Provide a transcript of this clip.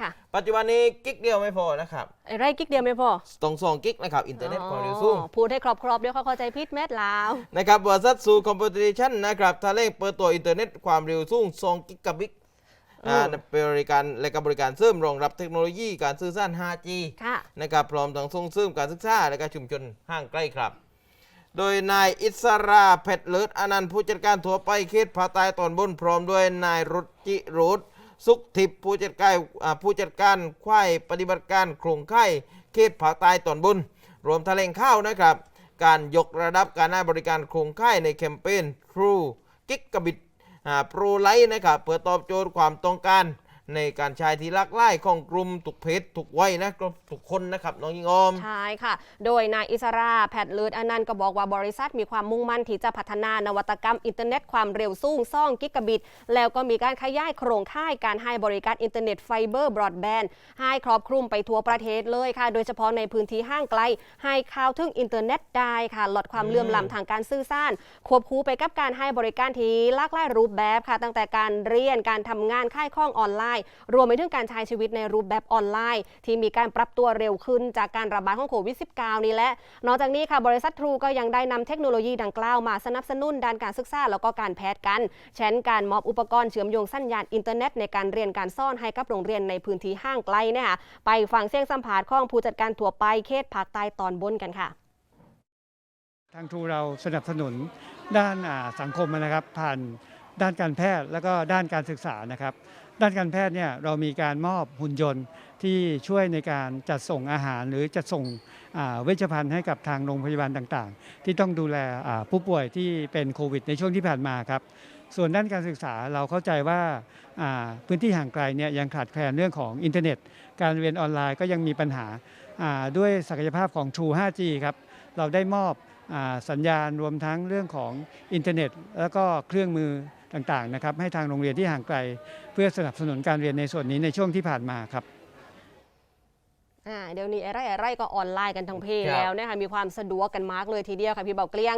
ค่ะ ปัจจุบันนี้กิ๊กเดียวไม่พอนะครับไอ้ไรกิ๊กเดียวไม่พอต้องส่งกิ๊กนะครับอินเทอร์เน็ตความเร็วสูงอ๋อพูดให้ครอบๆเดี๋ยวเขาเข้าใจพิษแมทลาวนะครับบริษัทซูคอมพิวเตชันนะครับทาเล่งเปิดตัวอินเทอร์เน็ตความเร็วสูง2กิกะบิตอ่าอืมเป็นบริการและก็บริการเสริมรองรับเทคโนโลยีการสื่อสาร 5G ค่ะนะครับพร้อมทั้งส่งเสริมการศึกษาและก็ชุมชนห่างไกลครับ โดยนายอิสราเพชรเลิศอนันต์ผู้จัดการทั่วไปเขตภาคใต้ตอนบนพร้อมด้วยนายรุจิรุธ สุขทิพย์ผู้จัดการผู้จัดการควายปฏิบัติการโครงไข่เขตภาคใต้ตอนบน รวมแถลงข้าวนะครับ การยกระดับการให้บริการโครงไข่ในแคมเปญ True กิกะบิดโปรไลท์นะครับเพื่อตอบโจทย์ความต้องการ ในการใช้ที่หลากหลายของกลุ่มทุกเพศทุกวัยนะทุกคนนะครับน้องยิงออม ใช่ค่ะ โดยนายอิสราแพทย์เลิศอนันต์ก็บอกว่าบริษัทมีความมุ่งมั่นที่จะพัฒนานวัตกรรมอินเทอร์เน็ตความเร็วสูงซ่องกิกะบิต แล้วก็มีการขยายโครงข่ายการให้บริการอินเทอร์เน็ตไฟเบอร์บรอดแบนด์ให้ครอบคลุมไปทั่วประเทศเลยค่ะ โดยเฉพาะในพื้นที่ห้างไกล ให้ข่าวถึงอินเทอร์เน็ตได้ค่ะลดความเลื่อมล้ำทางการสื่อสารควบคู่ไปกับการให้บริการที่หลากหลายรูปแบบค่ะ ตั้งแต่การเรียนการทำงานค่ายข้องออนไลน์รวมไปถึงการใช้ชีวิตในรูปแบบออนไลน์ ที่มีการปรับตัวเร็วขึ้นจากการระบาดของโควิด -19 นี่แหละ นอกจากนี้ค่ะบริษัททรูก็ยังได้นำเทคโนโลยีดังกล่าวมาสนับสนุนด้านการศึกษาแล้วก็การแพทย์กันเช่นการมอบอุปกรณ์เชื่อมโยงสัญญาณอินเทอร์เน็ตในการเรียนการสอนให้กับโรงเรียนในพื้นที่ห้างไกลเนี่ยค่ะไปฟังเสียงสัมภาษณ์ของผู้จัดการทั่วไปเขตภาคใต้ตอนบนกันค่ะทางทรูเราสนับสนุนด้านสังคมนะครับผ่าน ด้านการแพทย์แล้วก็ด้านการศึกษานะครับ ด้านการแพทย์เนี่ยเรามีการมอบหุ่นยนต์ที่ช่วยในการจัดส่งอาหารหรือจัดส่งเวชภัณฑ์ให้กับทางโรงพยาบาลต่างๆ ที่ต้องดูแลผู้ป่วยที่เป็นโควิดในช่วงที่ผ่านมาครับส่วนด้านการศึกษาเราเข้าใจว่าพื้นที่ห่างไกลเนี่ยยังขาดแคลนเรื่องของอินเทอร์เน็ต การเรียนออนไลน์ก็ยังมีปัญหาด้วยศักยภาพของ True 5G ครับเราได้มอบอสัญญาณรวมทั้งเรื่องของอินเทอร์เน็ต แล้วก็เครื่องมือ ต่างๆนะครับให้ทางโรงเรียนที่ห่างไกล เพื่อสนับสนุนการเรียนในส่วนนี้ในช่วงที่ผ่านมาครับอ่าเดี๋ยวนี้อะไรอะไรก็ออนไลน์กันทั้งเพครับแล้วนะคะมีความสะดวกกันมากเลยทีเดียวค่ะพี่เบาเกลี้ยง